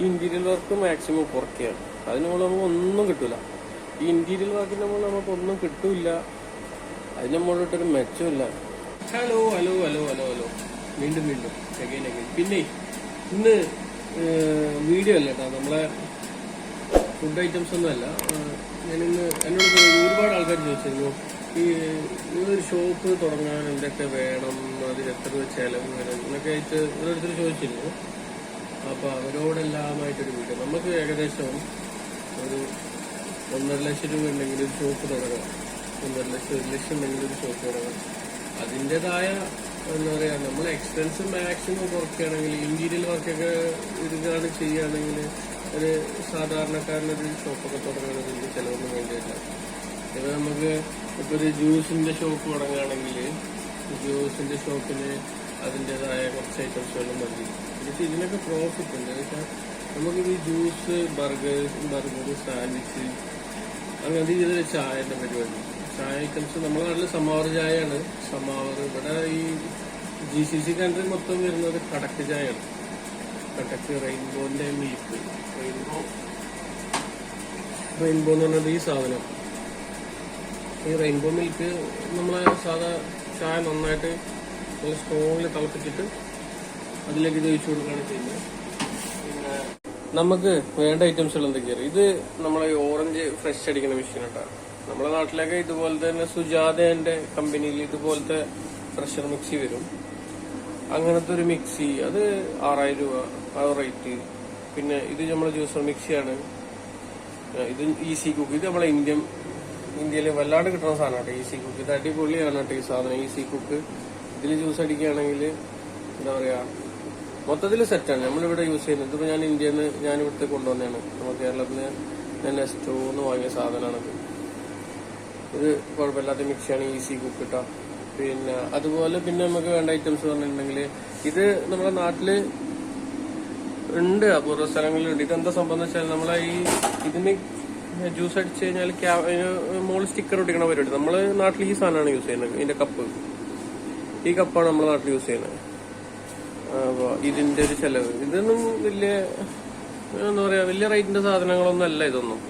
ഈ interior work maximum കുറയ്ക്കുകയാണ്. അതിന് മുകളിൽ നമുക്ക് ഒന്നും കിട്ടൂല. ഈ ഇന്റീരിയൽ വർക്കിന്റെ മുകളിൽ നമുക്ക് ഒന്നും കിട്ടൂല അതിന്റെ മുകളിലിട്ടൊരു മെച്ചമില്ല hello hello hello hello hello. വീണ്ടും വീണ്ടും. അഗൈൻ അഗൈൻ പിന്നെ ഇന്ന് വീഡിയോ അല്ല കേട്ടോ. നമ്മളെ ഫുഡ് ഐറ്റംസ് ഒന്നും അല്ല. ഞാനിന്ന് എന്നോട് ഒരുപാട് ആൾക്കാർ ചോദിച്ചിരുന്നു. ഈ ഒരു ഷോപ്പ് തുടങ്ങാൻ എന്തൊക്കെ വേണം? അതിന് എത്ര ചെലവ് വരും? എന്നൊക്കെ ആയിട്ട് ഓരോരുത്തർ ചോദിച്ചിരുന്നു. അപ്പൊ അവരോടെല്ലാമായിട്ടൊരു വീട്. നമുക്ക് ഏകദേശം ഒരു ഒന്നര ലക്ഷം രൂപ ഉണ്ടെങ്കിൽ ഒരു ഷോപ്പ് തുടങ്ങാം. ഒന്നര ലക്ഷം ഒരു ലക്ഷം ഉണ്ടെങ്കിൽ ഒരു ഷോപ്പ് തുടങ്ങാം. അതിന്റെതായ എന്താ പറയുക നമ്മൾ എക്സ്പെൻസ് മാക്സിമം കുറയ്ക്കുകയാണെങ്കിൽ ഇന്റീരിയൽ വർക്കൊക്കെ ഇതാണ് ചെയ്യുകയാണെങ്കിൽ ഒരു സാധാരണക്കാരനൊരു ഷോപ്പൊക്കെ വലിയ ചിലവൊന്നും വേണ്ടിയില്ല ഇപ്പം നമുക്ക് ഇപ്പോൾ ഒരു ജ്യൂസിന്റെ ഷോപ്പ് തുടങ്ങുകയാണെങ്കിൽ ജ്യൂസിന്റെ ഷോപ്പിന് അതിന്റെതായ കുറച്ച് ഐറ്റംസുകളും മതി. എന്നിട്ട് ഇതിനൊക്കെ പ്രോഫിറ്റ് ഉണ്ട്. നമുക്ക് ഈ ജ്യൂസ് ബർഗർ ബർഗർ സാൻഡ്വിച്ച് അങ്ങനെ ഇതിൽ ചായന്റെ പരിപാടി. ചായ ഐറ്റംസ് നമ്മുടെ നാട്ടിൽ സമാവർ ചായയാണ്. സമാവർ ഇവിടെ ഈ ജി സി സി കൺട്രി മൊത്തം വരുന്നത് കടക്ക് ചായയാണ്. കടക്ക് റെയിൻബോന്റെ മീറ്റ് റെയിൻബോ റെയിൻബോ എന്ന് പറഞ്ഞത് ഈ സാധനം. ഈ റെയിൻബോ മിൽക്ക് നമ്മളെ സാധാ ചായ നന്നായിട്ട് നല്ല സ്ട്രോങ്ങിൽ തിളപ്പിച്ചിട്ട് അതിലേക്ക് ഇത് ഒഴിച്ചു കൊടുക്കുകയാണ് ചെയ്യുന്നത്. പിന്നെ നമുക്ക് വേണ്ട ഐറ്റംസുകൾ എന്തൊക്കെയാണ് ഇത് നമ്മളെ ഓറഞ്ച് ഫ്രഷ് അടിക്കുന്ന മെഷീൻ കേട്ടോ നമ്മുടെ നാട്ടിലൊക്കെ ഇതുപോലത്തെ തന്നെ സുജാതേന്റെ കമ്പനിയിൽ ഇതുപോലത്തെ പ്രഷർ മിക്സി വരും അങ്ങനത്തെ ഒരു മിക്സി അത് ആറായിരം രൂപ ആ റേറ്റ് പിന്നെ ഇത് നമ്മളെ ജ്യൂസർ മിക്സിയാണ് ഇത് ഈസി കുക്ക് ഇത് നമ്മളെ ഇന്ത്യൻ ഇന്ത്യയിൽ വല്ലാണ്ട് കിട്ടുന്ന സാധനമാണ് ഈസി കുക്ക് ഇത് അടിപൊളിയാണ് കേട്ടോ ഈ സാധനം ഈസി കുക്ക് ഇതിൽ ജ്യൂസ് അടിക്കുകയാണെങ്കിൽ എന്താ പറയുക മൊത്തത്തിൽ സെറ്റാണ് നമ്മളിവിടെ യൂസ് ചെയ്യുന്നത്. ഇതിപ്പോൾ ഞാൻ ഇന്ത്യയിൽ നിന്ന് ഞാൻ ഇവിടുത്തെ കൊണ്ടുവന്നതാണ്. നമ്മൾ കേരളത്തിൽ ഞാൻ നെസ്റ്റോന്ന് വാങ്ങിയ സാധനമാണിത് ഇത്. കുഴപ്പമില്ലാത്ത മിക്സിയാണ് ഈസി കുക്ക് കേട്ടോ പിന്നെ അതുപോലെ പിന്നെ നമുക്ക് വേണ്ട ഐറ്റംസ് പറഞ്ഞിട്ടുണ്ടെങ്കിൽ ഇത് നമ്മുടെ നാട്ടിൽ ഉണ്ട്. അപൂർവ സ്ഥലങ്ങളിലുണ്ട്. ഇതെന്താ സംഭവം എന്ന് വെച്ചാൽ നമ്മളെ ഈ ഇതിന് ജ്യൂസ് അടിച്ചു കഴിഞ്ഞാൽ മോൾ സ്റ്റിക്കർ ഒട്ടിക്കണ പരിപാടി. നമ്മൾ നാട്ടിൽ ഈ സാധനമാണ് യൂസ് ചെയ്യുന്നത്. ഇതിന്റെ കപ്പ് ഈ കപ്പാണ് നമ്മുടെ നാട്ടിൽ യൂസ് ചെയ്യുന്നത്. അപ്പോൾ ഇതിന്റെ ഒരു ചിലവ്. ഇതൊന്നും വലിയ എന്താ പറയുക വലിയ റേറ്റിന്റെ സാധനങ്ങളൊന്നും അല്ല ഇതൊന്നും.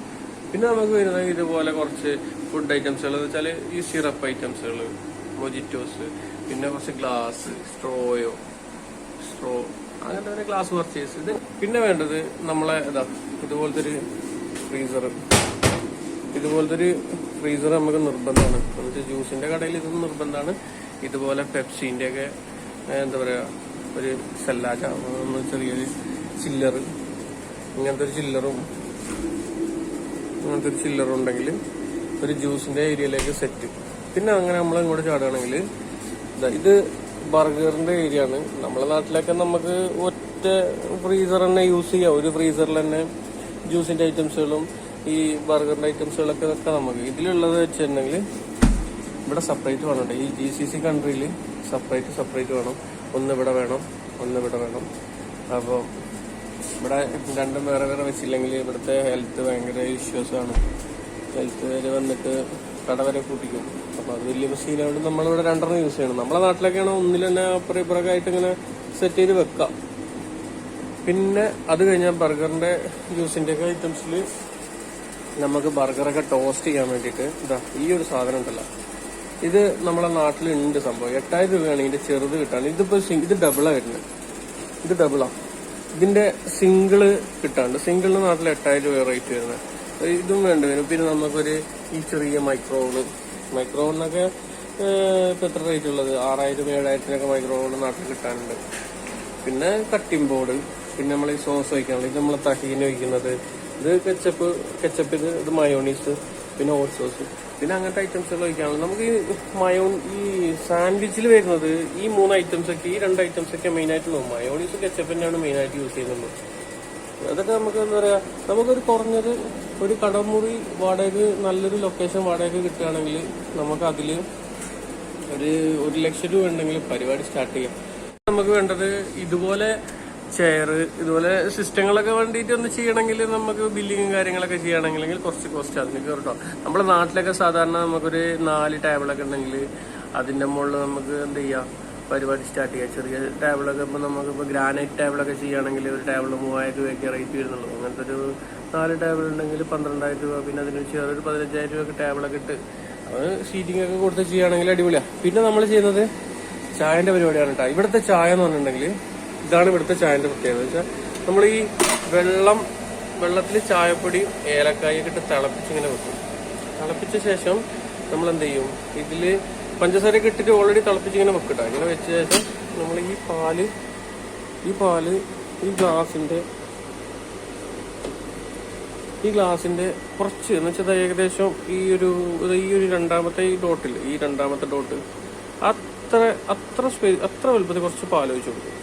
പിന്നെ നമുക്ക് വരുന്നത് ഇതുപോലെ കുറച്ച് ഫുഡ് ഐറ്റംസുകൾ എന്ന് വെച്ചാൽ ഈ സിറപ്പ് ഐറ്റംസുകൾ മൊജിറ്റോസ് പിന്നെ കുറച്ച് ഗ്ലാസ് സ്ട്രോയോ സ്ട്രോ അങ്ങനത്തെ ഒരു ഗ്ലാസ് പർച്ചേസ് ഇത് പിന്നെ വേണ്ടത് നമ്മളെ ഇതാ ഇതുപോലത്തെ ഒരു ഫ്രീസർ ഇതുപോലത്തെ ഒരു ഫ്രീസർ നമുക്ക് നിർബന്ധമാണ്. എന്നുവെച്ചാൽ ജ്യൂസിന്റെ കടയിൽ ഇതൊന്നും നിർബന്ധമാണ്. ഇതുപോലെ പെപ്സിന്റെ ഒക്കെ എന്താ പറയുക ഒരു സെല്ലാജ ചെറിയൊരു ചില്ലർ ഇങ്ങനത്തെ ഒരു ചില്ലറും അങ്ങനത്തെ ഒരു ചില്ലറും ഉണ്ടെങ്കിൽ ഒരു ജ്യൂസിന്റെ ഏരിയയിലേക്ക് സെറ്റ്. പിന്നെ അങ്ങനെ നമ്മൾ ഇങ്ങോട്ട് ചാടുകയാണെങ്കിൽ ഇത് ബർഗറിന്റെ ഏരിയ ആണ് നമ്മളെ നാട്ടിലൊക്കെ നമുക്ക് ഒറ്റ ഫ്രീസർ തന്നെ യൂസ് ചെയ്യാം. ഒരു ഫ്രീസറിൽ തന്നെ ജ്യൂസിന്റെ ഐറ്റംസുകളും ഈ ബർഗറിന്റെ ഐറ്റംസുകളൊക്കെ നമുക്ക്. ഇതിലുള്ളത് വെച്ചിട്ടുണ്ടെങ്കിൽ ഇവിടെ സെപ്പറേറ്റ് വേണം. ഈ ജി സി സി കൺട്രിയിൽ സെപ്പറേറ്റ് സെപ്പറേറ്റ് വേണം. ഒന്ന് ഇവിടെ വേണം ഒന്ന് ഇവിടെ വേണം. അപ്പോൾ ഇവിടെ രണ്ടും വേറെ വേറെ വെച്ചില്ലെങ്കിൽ ഇവിടുത്തെ ഹെൽത്ത് ഭയങ്കര ഇഷ്യൂസാണ് ഹെൽത്ത് വരെ വന്നിട്ട് കട വരെ കൂട്ടിക്കും അപ്പോൾ അത് വലിയ മെസ്സീനായിട്ട് നമ്മളിവിടെ രണ്ടെണ്ണം യൂസ് ചെയ്യണം. നമ്മളെ നാട്ടിലൊക്കെയാണ് ഒന്നിൽ തന്നെ അപ്പുറം ഇപ്പുറമൊക്കെ ഇങ്ങനെ സെറ്റ് ചെയ്ത് വെക്കാം. പിന്നെ അത് കഴിഞ്ഞാൽ ബർഗറിന്റെ ജ്യൂസിന്റെ ഒക്കെ ഐറ്റംസിൽ നമുക്ക് ബർഗറൊക്കെ ടോസ്റ്റ് ചെയ്യാൻ വേണ്ടിയിട്ട് ഇതാ ഈ ഒരു സാധനം ഉണ്ടല്ലോ. ഇത് നമ്മളെ നാട്ടിലുണ്ട് സംഭവം. എട്ടായിരം രൂപയാണ് ഇതിന്റെ ചെറുത് കിട്ടാൻ. ഇതിപ്പോ ഇത് ഡബിളാ വരുന്നത്. ഇത് ഡബിളാ ഇതിന്റെ സിംഗിൾ കിട്ടാണ്ട്. സിംഗിളിന് നാട്ടിൽ എട്ടായിരം രൂപ റേറ്റ് വരുന്നത്. ഇതും വേണ്ടി വരും. പിന്നെ നമുക്കൊരു ഈ ചെറിയ മൈക്രോവണ് മൈക്രോവണിനൊക്കെ ഇപ്പൊ എത്ര റേറ്റ് ഉള്ളത്? ആറായിരം ഏഴായിരത്തിനൊക്കെ മൈക്രോവണ് നാട്ടിൽ കിട്ടാനുണ്ട്. പിന്നെ കട്ടിംഗ് ബോർഡ് പിന്നെ നമ്മൾ ഈ സോസ് വയ്ക്കാനുള്ളത് ഇത് നമ്മൾ തഹീന് വയ്ക്കുന്നത് ഇത് കെച്ചപ്പ് കെച്ചപ്പ് ഇത് ഇത് മയോണീസ് പിന്നെ ഓട്ട് സോസ് പിന്നെ അങ്ങനത്തെ ഐറ്റംസ് ഒക്കെ വയ്ക്കാനുള്ളത് നമുക്ക് ഈ മയോൺ ഈ സാൻഡ്വിച്ചിൽ വരുന്നത് ഈ മൂന്ന് ഐറ്റംസ് ഒക്കെ ഈ രണ്ട് ഐറ്റംസ് ഒക്കെ മെയിൻ ആയിട്ട് നോക്കും. മയോണീസ് കെച്ചപ്പിന്റെയാണ് മെയിൻ ആയിട്ട് യൂസ് ചെയ്യുന്നത്. അതൊക്കെ നമുക്ക് എന്താ പറയാ നമുക്കൊരു കുറഞ്ഞത് ഒരു കടമുറി വാടക നല്ലൊരു ലൊക്കേഷൻ വാടക കിട്ടുകയാണെങ്കിൽ നമുക്ക് അതിൽ ഒരു ഒരു ലക്ഷം രൂപ ഉണ്ടെങ്കിൽ പരിപാടി സ്റ്റാർട്ട് ചെയ്യാം. നമുക്ക് വേണ്ടത് ഇതുപോലെ ചെയർ ഇതുപോലെ സിസ്റ്റങ്ങളൊക്കെ വേണ്ടിയിട്ട് ഒന്ന് ചെയ്യണമെങ്കിൽ നമുക്ക് ബില്ലിങ്ങും കാര്യങ്ങളൊക്കെ ചെയ്യണമെങ്കിൽ കുറച്ച് കോസ്റ്റ് അതിന് കേട്ടോ. നമ്മുടെ നാട്ടിലൊക്കെ സാധാരണ നമുക്കൊരു നാല് ടേബിളൊക്കെ ഉണ്ടെങ്കിൽ അതിന്റെ മുകളിൽ നമുക്ക് എന്ത് ചെയ്യാം? പരിപാടി സ്റ്റാർട്ട് ചെയ്യുക ചെറിയ ടേബിളൊക്കെ ഇപ്പോൾ നമുക്കിപ്പോൾ ഗ്രാനൈറ്റ് ടേബിളൊക്കെ ചെയ്യുകയാണെങ്കിൽ ഒരു ടേബിൾ മൂവായിരം രൂപയ്ക്ക് റേറ്റ് വരുന്നുള്ളൂ. അങ്ങനത്തെ ഒരു നാല് ടേബിൾ ഉണ്ടെങ്കിൽ പന്ത്രണ്ടായിരം രൂപ പിന്നെ അതിന് ചെറിയൊരു പതിനഞ്ചായിരം രൂപയൊക്കെ ടേബിളൊക്കെ ഇട്ട് അത് ഷീറ്റിംഗ് ഒക്കെ കൊടുത്ത് ചെയ്യുകയാണെങ്കിൽ അടിപൊളിയാണ് പിന്നെ നമ്മൾ ചെയ്യുന്നത് ചായന്റെ പരിപാടിയാണ് കേട്ടോ. ഇവിടുത്തെ ചായ എന്ന് പറഞ്ഞിട്ടുണ്ടെങ്കിൽ ഇതാണ് ഇവിടുത്തെ ചായന്റെ പ്രത്യേകത. വെച്ചാൽ നമ്മൾ ഈ വെള്ളം വെള്ളത്തിൽ ചായപ്പൊടി ഏലക്കായൊക്കെ ഇട്ട് തിളപ്പിച്ച് ഇങ്ങനെ വെക്കും. തിളപ്പിച്ച ശേഷം നമ്മൾ എന്ത് ചെയ്യും? ഇതിൽ പഞ്ചസാരയൊക്കെ ഇട്ടിട്ട് ഓൾറെഡി തിളപ്പിച്ച് ഇങ്ങനെ വെക്കട്ടോ ഇങ്ങനെ വെച്ച ശേഷം നമ്മൾ ഈ പാൽ ഈ പാൽ ഈ ഗ്ലാസിന്റെ ഈ ഗ്ലാസിന്റെ കുറച്ച് എന്ന് വെച്ചാൽ ഏകദേശം ഈ ഒരു ഈ ഒരു രണ്ടാമത്തെ ഈ ഡോട്ടിൽ ഈ രണ്ടാമത്തെ ഡോട്ട് അത്ര അത്ര സ്പേസ് അത്ര വലുപ്പത്തിൽ കുറച്ച് പാൽ കൊടുക്കും.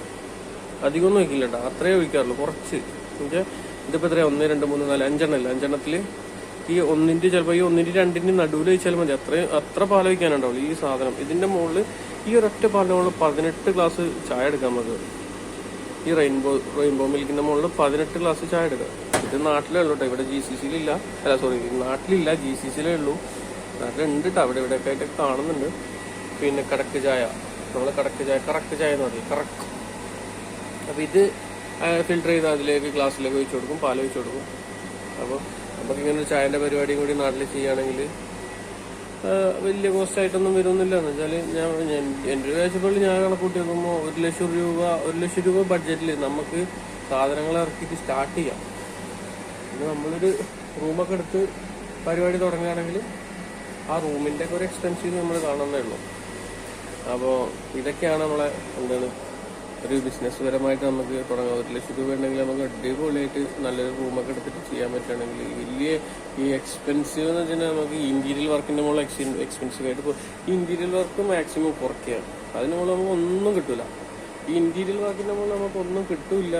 അധികമൊന്നും ഒഴിക്കില്ല കേട്ടോ അത്രേ ഒഴിക്കാറുള്ളൂ കുറച്ച്. എന്നുവെച്ചാൽ ഇതിപ്പോ എത്രയാ? ഒന്ന് രണ്ട് മൂന്ന് നാല് അഞ്ചെണ്ണം അല്ല? അഞ്ചെണ്ണത്തിൽ ഈ ഒന്നിന്റെ ചിലപ്പോൾ ഈ ഒന്നിന്റെ രണ്ടിന്റെ നടുവിൽ വെച്ചാൽ മതി. അത്രയും അത്ര പാൽ വയ്ക്കാനുണ്ടാവുള്ളൂ ഈ സാധനം. ഇതിന്റെ മുകളിൽ ഈ ഒരൊറ്റ പാലിന്റെ മുകളിൽ പതിനെട്ട് ഗ്ലാസ് ചായ എടുക്കാൻ നമുക്ക്. ഈ റെയിൻബോ റെയിൻബോ മിൽക്കിന്റെ മുകളിൽ പതിനെട്ട് ഗ്ലാസ് ചായ എടുക്കുക ഇത് നാട്ടിലേ ഉള്ളൂ കേട്ടോ. ഇവിടെ ജി സി സിയിലില്ല അല്ല സോറി നാട്ടിലില്ല. ജി സി സിയിലേ ഉള്ളൂ. നാട്ടിലുണ്ട് കേട്ടോ അവിടെ ഇവിടെയൊക്കെ ആയിട്ട് കാണുന്നുണ്ട്. പിന്നെ കടക്ക് ചായ. നമ്മൾ കടക്ക് ചായ കറക്റ്റ് ചായ എന്ന് പറയും. കറക്റ്റ് അപ്പൊ ഇത് ഫിൽട്ടർ ചെയ്ത് അതിലേക്ക് ഗ്ലാസ്സിലേക്ക് ഒഴിച്ചു കൊടുക്കും പാൽ ഒഴിച്ചു കൊടുക്കും. അപ്പോൾ നമുക്ക് ഇങ്ങനെ ഒരു ചായന്റെ പരിപാടിയും കൂടി നാട്ടിൽ ചെയ്യുകയാണെങ്കിൽ വലിയ കോസ്റ്റ് ആയിട്ടൊന്നും വരുന്നില്ല. എന്ന് വെച്ചാൽ ഞാൻ ഞാൻ എന്റെ ഒരു കാഴ്ചപ്പാടിൽ ഞാൻ കണക്കൂട്ടി നോക്കുമ്പോൾ ഒരു ലക്ഷം രൂപ ഒരു ലക്ഷം രൂപ ബഡ്ജറ്റിൽ നമുക്ക് സാധനങ്ങൾ ഇറക്കിയിട്ട് സ്റ്റാർട്ട് ചെയ്യാം. പിന്നെ നമ്മളൊരു റൂമൊക്കെ എടുത്ത് പരിപാടി തുടങ്ങുകയാണെങ്കിൽ ആ റൂമിന്റെ ഒക്കെ ഒരു എക്സ്പെൻസീവ് നമ്മൾ കാണുന്നേ ഉള്ളൂ. അപ്പോൾ ഇതൊക്കെയാണ് നമ്മളെ എന്താണ് ഒരു ബിസിനസ് പരമായിട്ട് നമുക്ക് തുടങ്ങാം. ഒരു ലക്ഷം രൂപ ഉണ്ടെങ്കിൽ നമുക്ക് അടിപൊളിയായിട്ട് നല്ലൊരു റൂമൊക്കെ എടുത്തിട്ട് ചെയ്യാൻ പറ്റുകയാണെങ്കിൽ വലിയ ഈ എക്സ്പെൻസീവ് എന്ന് വെച്ചാൽ നമുക്ക് ഇന്റീരിയൽ വർക്കിന്റെ മുകളിൽ എക്സ്പെൻസീവ് ആയിട്ട് ഈ ഇന്റീരിയൽ വർക്ക് മാക്സിമം കുറയ്ക്കുക. അതിന് മുകളിൽ നമുക്ക് ഒന്നും കിട്ടില്ല ഈ ഇന്റീരിയൽ വർക്കിന്റെ മുകളിൽ നമുക്ക് ഒന്നും കിട്ടില്ല.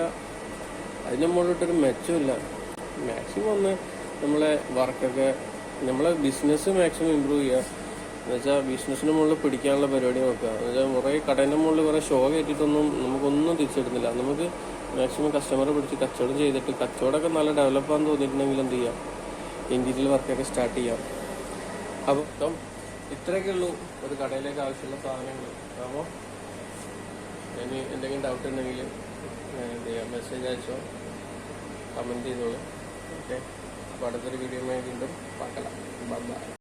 അതിന്റെ മുകളിലിട്ടൊരു മെച്ചമില്ല മാക്സിമം ഒന്ന് നമ്മളെ വർക്കൊക്കെ നമ്മളെ ബിസിനസ് മാക്സിമം ഇമ്പ്രൂവ് ചെയ്യുക. എന്നുവെച്ചാൽ ബിസിനസ്സിന് മുകളിൽ പിടിക്കാനുള്ള പരിപാടി നോക്കുക. എന്നുവെച്ചാൽ കുറേ കടേന്റെ മുകളിൽ കുറേ ഷോ കയറ്റിയിട്ടൊന്നും നമുക്കൊന്നും തിരിച്ചെടുക്കുന്നില്ല. നമുക്ക് മാക്സിമം കസ്റ്റമറെ പിടിച്ച് കച്ചവടം ചെയ്തിട്ട് കച്ചവടമൊക്കെ നല്ല ഡെവലപ്പാന്ന് തോന്നിയിട്ടുണ്ടെങ്കിൽ എന്ത് ചെയ്യാം? ഇന്റീരിയൽ വർക്കൊക്കെ സ്റ്റാർട്ട് ചെയ്യാം. അപ്പം ഇത്രയൊക്കെ ഉള്ളൂ ഒരു കടയിലേക്ക് ആവശ്യമുള്ള സാധനങ്ങൾ. അപ്പോൾ ഇനി എന്തെങ്കിലും ഡൗട്ട് ഉണ്ടെങ്കിൽ എന്ത് ചെയ്യാം മെസ്സേജ് അയച്ചോ? കമന്റ് ചെയ്തോളൂ. ഓക്കെ അപ്പോൾ അടുത്തൊരു വീഡിയോയുമായി വീണ്ടും പാക്കലാം ബൈ